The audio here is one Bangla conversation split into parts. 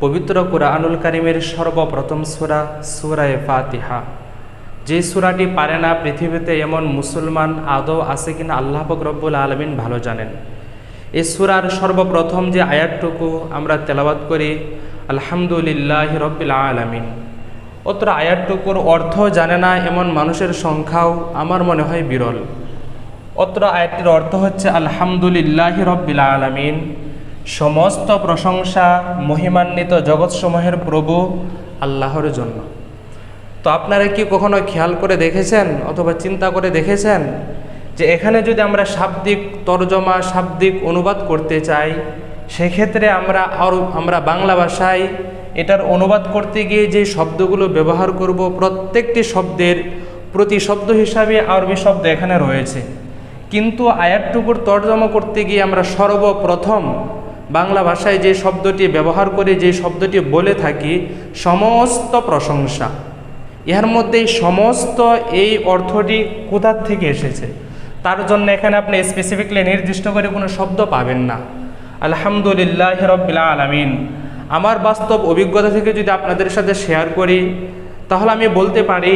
পবিত্র কুরআনুল কারিমের সর্বপ্রথম সূরা, সূরায়ে ফাতিহা। যে সূরাটি পারে না পৃথিবীতে এমন মুসলমান আদৌ আছে কিনা আল্লাহ পাক রব্বুল আলমিন ভালো জানেন। এই সূরার সর্বপ্রথম যে আয়াতটুকু আমরা তেলাওয়াত করি, আলহামদুলিল্লাহ রব্বিল আলামিন। অত্র আয়াতটুকুর অর্থ জানে না এমন মানুষের সংখ্যাও আমার মনে হয় বিরল। অত্র আয়াতটির অর্থ হচ্ছে আলহামদুলিল্লাহ রব্বিল আলামিন সমস্ত প্রশংসা মহিমান্বিত জগৎসমূহের প্রভু আল্লাহর জন্য। তো আপনারা কি কখনো খেয়াল করে দেখেছেন অথবা চিন্তা করে দেখেছেন যে এখানে যদি আমরা শাব্দিক তর্জমা, শাব্দিক অনুবাদ করতে চাই, সেক্ষেত্রে আমরা আর আমরা বাংলা ভাষায় এটার অনুবাদ করতে গিয়ে যে শব্দগুলো ব্যবহার করব, প্রত্যেকটি শব্দের প্রতি শব্দ হিসাবে আরবি শব্দ এখানে রয়েছে। কিন্তু আয়াতটুকুর তর্জমা করতে গিয়ে আমরা সর্বপ্রথম বাংলা ভাষায় যে শব্দটি ব্যবহার করে যে শব্দটি বলে থাকি, সমস্ত প্রশংসা। ইহার মধ্যে সমস্ত এই অর্থটি কোথার থেকে এসেছে? তার জন্য এখানে আপনি স্পেসিফিকলি নির্দিষ্ট করে কোনো শব্দ পাবেন না। আলহামদুলিল্লাহ রব্বিল আলামিন। আমার বাস্তব অভিজ্ঞতা থেকে যদি আপনাদের সাথে শেয়ার করি, তাহলে আমি বলতে পারি,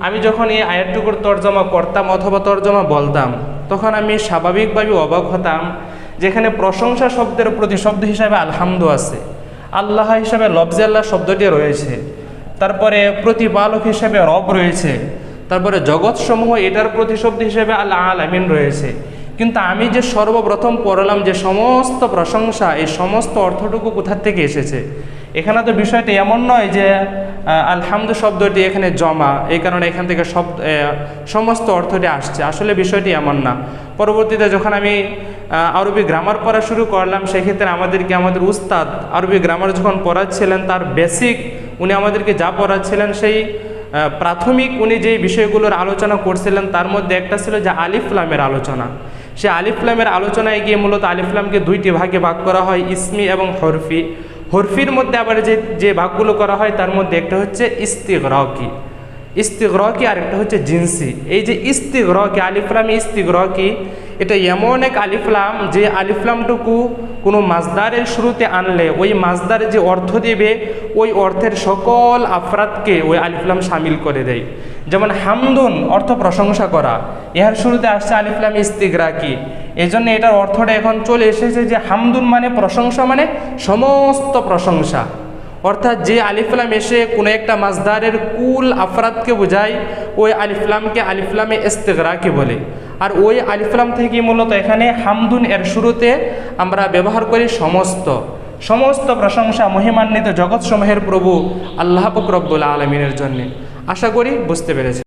আমি যখন এই আয়াতটুকুর তর্জমা করতাম অথবা তর্জমা বলতাম, তখন আমি স্বাভাবিকভাবে অবাক হতাম যেখানে প্রশংসা শব্দের প্রতি শব্দ হিসাবে আলহামদু আছে। আল্লাহ হিসাবে লফজে আল্লাহ শব্দটি রয়েছে। তারপরে প্রতিপালক হিসাবে রব রয়েছে। তারপরে জগৎসমূহ এটার প্রতি শব্দ হিসেবে আল্লাহ আলামিন রয়েছে। কিন্তু আমি যে সর্বপ্রথম পড়লাম যে সমস্ত প্রশংসা, এই সমস্ত অর্থটুকু কোথার থেকে এসেছে? এখানে তো বিষয়টি এমন নয় যে আলহামদু শব্দটি এখানে জমা, এই কারণে এখান থেকে শব্দ সমস্ত অর্থটি আসছে। আসলে বিষয়টি এমন না। পরবর্তীতে যখন আমি আরবি গ্রামার পড়া শুরু করলাম, সেক্ষেত্রে আমাদেরকে আমাদের উস্তাদ আরবি গ্রামার যখন পড়াচ্ছিলেন, তার বেসিক উনি আমাদেরকে যা পড়াচ্ছিলেন, সেই প্রাথমিক উনি যেই বিষয়গুলোর আলোচনা করছিলেন, তার মধ্যে একটা ছিল যে আলিফলামের আলোচনা। সে আলিফলামের আলোচনায় গিয়ে মূলত আলিফলামকে দুইটি ভাগে ভাগ করা হয়, ইসমি এবং হরফি। হরফির মধ্যে আবার যে যে ভাগগুলো করা হয়, তার মধ্যে একটা হচ্ছে ইস্তিগরকি। ইস্তিগরকি আর একটা হচ্ছে জিন্সি। এই যে ইস্তিগরকি আলিফলাম ইস্তিগরকি, এটা এমন এক আলিফলাম যে আলিফলামটুকু কোনো মাজদারের শুরুতে আনলে, ওই মাজদারে যে অর্থ দেবে, ওই অর্থের সকল আফরাতকে ওই আলিফলাম সামিল করে দেয়। যেমন হামদুন, অর্থ প্রশংসা করা। ইহার শুরুতে আসছে আলিফলাম ইস্তিগরাকি। এই এটার অর্থটা এখন চলে এসেছে যে হামদুন মানে প্রশংসা মানে সমস্ত প্রশংসা। অর্থাৎ যে আলিফলাম এসে কোনো একটা মাজদারের কুল আফরাতকে বোঝায়, ওই আলিফলামকে আলিফলামে ইস্তেগরাকে বলে। আর ওই আলিফলাম থেকে মূলত এখানে হামদুন এর শুরুতে আমরা ব্যবহার করি সমস্ত। সমস্ত প্রশংসা মহিমান্বিত জগৎসমূহের প্রভু আল্লাহ ফকরব্বুল আলমিনের জন্যে। আশা করি বুঝতে পেরেছি